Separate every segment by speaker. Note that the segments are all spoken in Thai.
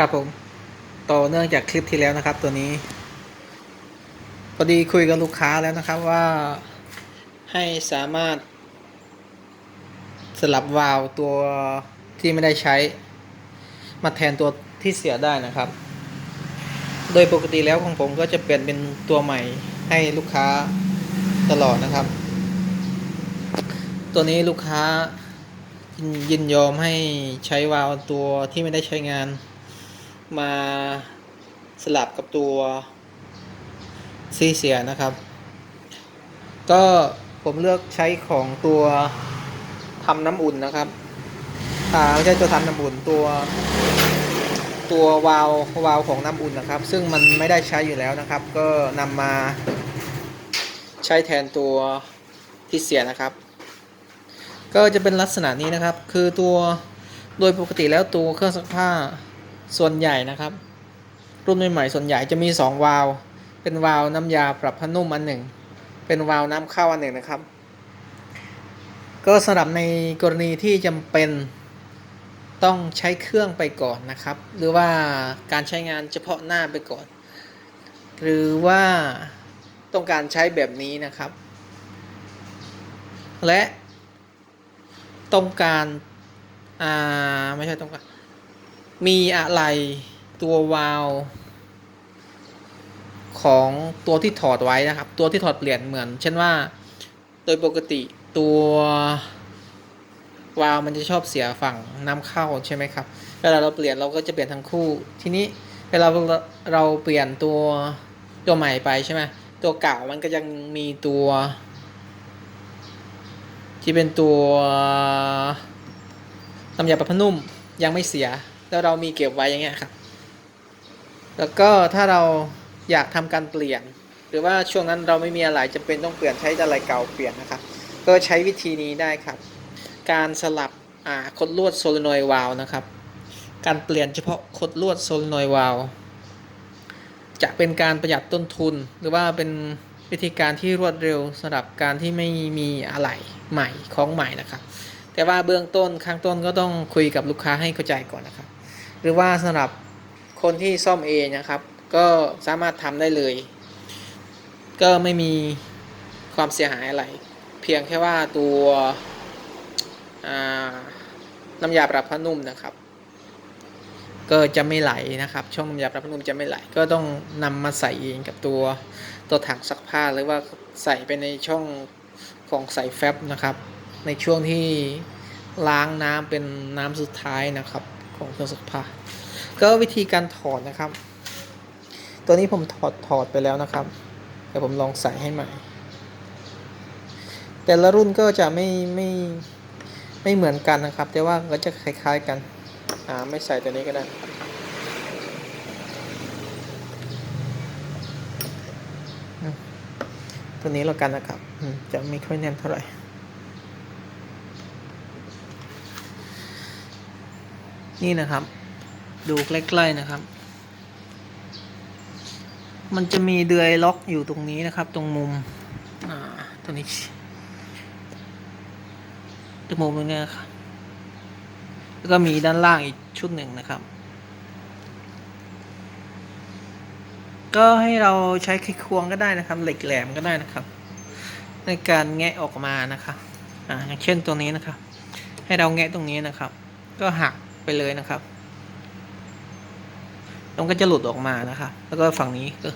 Speaker 1: ครับผมต่อเนื่องจากคลิปที่แล้วนะครับ ตัวนี้พอดีคุยกับลูกค้าแล้วนะครับว่าให้สามารถ สลับวาล์วตัวที่ไม่ได้ใช้ มาแทนตัวที่เสียได้นะครับ โดยปกติแล้วของผมก็จะเปลี่ยนเป็นตัวใหม่ให้ลูกค้าตลอดนะครับ ตัวนี้ลูกค้ายินยอมให้ใช้วาล์วตัวที่ไม่ได้ใช้งาน มาสลับกับตัวซีเสียนะครับ ก็ผมเลือกใช้ของตัวทำน้ำอุ่นนะครับอ่าไม่ใช่ตัวทำน้ำอุ่นตัวตัววาล์ววาล์วของน้ำอุ่นนะครับ ซึ่งมันไม่ได้ใช้อยู่แล้วนะครับ ก็นำมาใช้แทนตัวที่เสียนะครับ ก็จะเป็นลักษณะนี้นะครับ คือตัวโดยปกติแล้วตัวเครื่องซักผ้า ส่วนใหญ่นะครับ รุ่นใหม่ๆส่วนใหญ่จะมี 2 วาล์วเป็นวาล์วน้ำยาปรับผ้านุ่มอันหนึ่ง เป็นวาล์วน้ำเข้าอันหนึ่งนะครับ ก็สำหรับในกรณีที่จำเป็นต้องใช้เครื่องไปก่อนนะครับ หรือว่าการใช้งานเฉพาะหน้าไปก่อน หรือว่าต้องการใช้แบบนี้นะครับ และต้องการ อ่า ไม่ใช่ต้องการ มีอะไรตัววาล์วของตัวที่ถอดไว้นะครับ ตัวที่ถอดเปลี่ยนเหมือน เช่นว่า โดยปกติตัววาล์วมันจะชอบเสียฝั่งน้ำเข้าใช่ไหมครับเวลาเราเปลี่ยนเราก็จะเปลี่ยนทั้งคู่ ทีนี้เวลาเราเราเปลี่ยนตัวตัวใหม่ไปใช่ไหมตัวเก่ามันก็ยังมีตัว ที่เป็นตัวน้ำยาปรับผ้านุ่มยังไม่เสีย แล้วเรามีเก็บไว้อย่างเงี้ยครับ แล้วก็ถ้าเราอยากทำการเปลี่ยน หรือว่าช่วงนั้นเราไม่มีอะไรจะเป็นต้องเปลี่ยนใช้อะไรเก่าเปลี่ยนนะครับ ก็ใช้วิธีนี้ได้ครับ การสลับอ่าคดลวดโซลนอยวาลนะครับ การเปลี่ยนเฉพาะคดลวดโซลนอยวาลจะเป็นการประหยัดต้นทุน หรือว่าเป็นวิธีการที่รวดเร็วสำหรับการที่ไม่มีอะไรใหม่ของใหม่นะครับ แต่ว่าเบื้องต้นข้างต้นก็ต้องคุยกับลูกค้าให้เข้าใจก่อนนะครับ หรือว่าสำหรับคนที่ซ่อมเองนะครับ ก็สามารถทำได้เลย ก็ไม่มีความเสียหายอะไร เพียงแค่ว่าตัวน้ำยาปรับผ้านุ่มนะครับ ก็จะไม่ไหลนะครับ ช่องน้ำยาปรับผ้านุ่มจะไม่ไหล ก็ต้องนำมาใส่เองกับตัวตัวถังซักผ้าหรือว่าใส่ไปในช่องของใส่แฟบนะครับ ในช่วงที่ล้างน้ำเป็นน้ำสุดท้ายนะครับ ของเครื่องซักผ้าก็วิธีการถอดนะครับ ตัวนี้ผมถอดถอดไปแล้วนะครับเดี๋ยวผมลองใส่ให้ใหม่ แต่ละรุ่นก็จะไม่ไม่ไม่เหมือนกันนะครับ แต่ว่าก็จะคล้ายๆกันอ่าไม่ใส่ตัวนี้ก็ได้ตัวนี้แล้วกันนะครับจะไม่ค่อยแน่นเท่าไหร่ นี่นะครับ ดูใกล้ๆนะครับ มันจะมีเดือยล็อกอยู่ตรงนี้นะครับ ตรงมุมอ่าตรงนี้ตรงมุมตรงนี้นครับแล้วก็มีด้านล่างอีกชุดหนึ่งนะครับ ก็ให้เราใช้ไขควงก็ได้นะครับ เหล็กแหลมก็ได้นะครับ ในการแงะออกมานะครับอ่าอย่างเช่นตัวนี้นะครับ ให้เราแงะตรงนี้นะครับ ก็หัก ไปเลยนะครับมันก็จะหลุดออกมานะครับ แล้วก็ฝั่งนี้ก็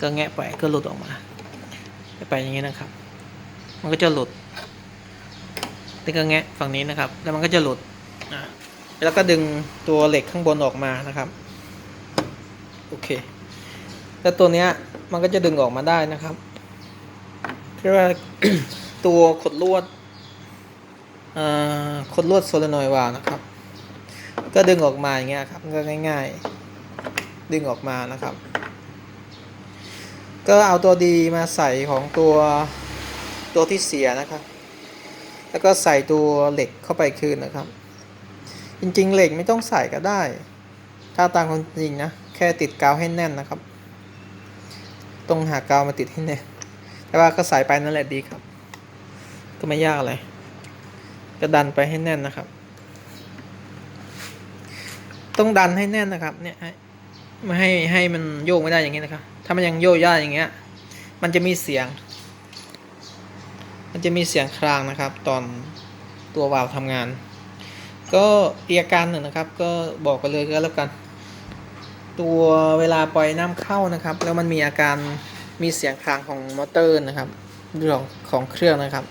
Speaker 1: ก็แงะไปก็หลุดออกมาไปอย่างนี้นะครับ มันก็จะหลุดแล้วก็แงะฝั่งนี้นะครับ แล้วมันก็จะหลุดแล้วก็ดึงตัวเหล็กข้างบนออกมานะครับ โอเค แล้วตัวเนี้ยมันก็จะดึงออกมาได้นะครับเรียกว่าตัวขดลวดขดลวดโซลานอยวาล์วนะครับ ก็ดึงออกมาอย่างเงี้ยครับก็ง่าย ๆ ดึงออกมานะครับ ก็เอาตัวดีมาใส่ของตัวตัวที่เสียนะครับ แล้วก็ใส่ตัวเหล็กเข้าไปคืนนะครับ จริงๆเหล็กไม่ต้องใส่ก็ได้ ถ้าตามความจริงนะแค่ติดกาวให้แน่นนะครับต้องหากาวมาติดให้แน่นแต่ว่าก็ใส่ไปนั่นแหละดีครับ ก็ไม่ยากอะไรก็ดันไปให้แน่นนะครับ ต้องดันให้แน่นนะครับ เนี่ยไม่ให้ให้มันโยกไม่ได้อย่างนี้นะครับ ถ้ามันยังโยกได้อย่างเงี้ย มันจะมีเสียง มันจะมีเสียงครางนะครับ ตอนตัววาล์วทำงาน ก็อีกอาการหนึ่งนะครับ ก็บอกไปเลยก็แล้วกัน ตัวเวลาปล่อยน้ำเข้านะครับ แล้วมันมีอาการมีเสียงครางของมอเตอร์นะครับเรื่องของเครื่องนะครับ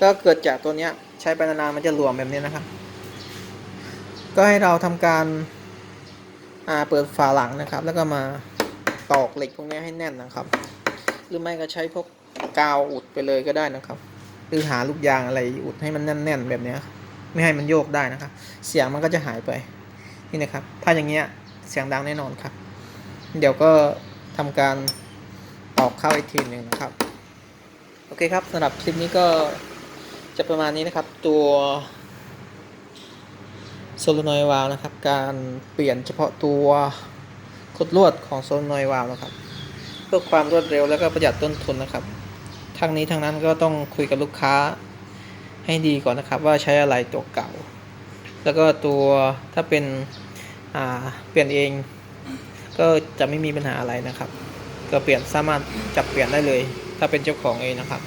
Speaker 1: ก็เกิดจากตัวเนี้ยใช้ไปนานๆมันจะหลวมแบบนี้นะครับ ก็ให้เราทำการอ่าเปิดฝาหลังนะครับ แล้วก็มาตอกเหล็กพวกนี้ให้แน่นนะครับ หรือไม่ก็ใช้พวกกาวอุดไปเลยก็ได้นะครับ หรือหาลูกยางอะไรอุดให้มันแน่นๆแบบนี้ไม่ให้มันโยกได้นะครับ เสียงมันก็จะหายไปนี่นะครับ ถ้าอย่างเงี้ยเสียงดังแน่นอนครับ เดี๋ยวก็ทำการตอกเข้าอีกทีหนึ่งนะครับ โอเคครับสำหรับคลิปนี้ก็จะประมาณนี้นะครับ ตัว โซลนอยวาลนะครับ การเปลี่ยนเฉพาะตัวกดลวดของโซลนอยวาลนะครับ เพื่อความรวดเร็วแล้วก็ประหยัดต้นทุนนะครับทางนี้ทางนั้นก็ต้องคุยกับลูกค้าให้ดีก่อนนะครับ ว่าใช้อะไรตัวเก่า แล้วก็ตัวถ้าเป็นเปลี่ยนเอง ก็จะไม่มีปัญหาอะไรนะครับ ก็เปลี่ยนสามารถจับเปลี่ยนได้เลย ถ้าเป็นเจ้าของเองนะครับ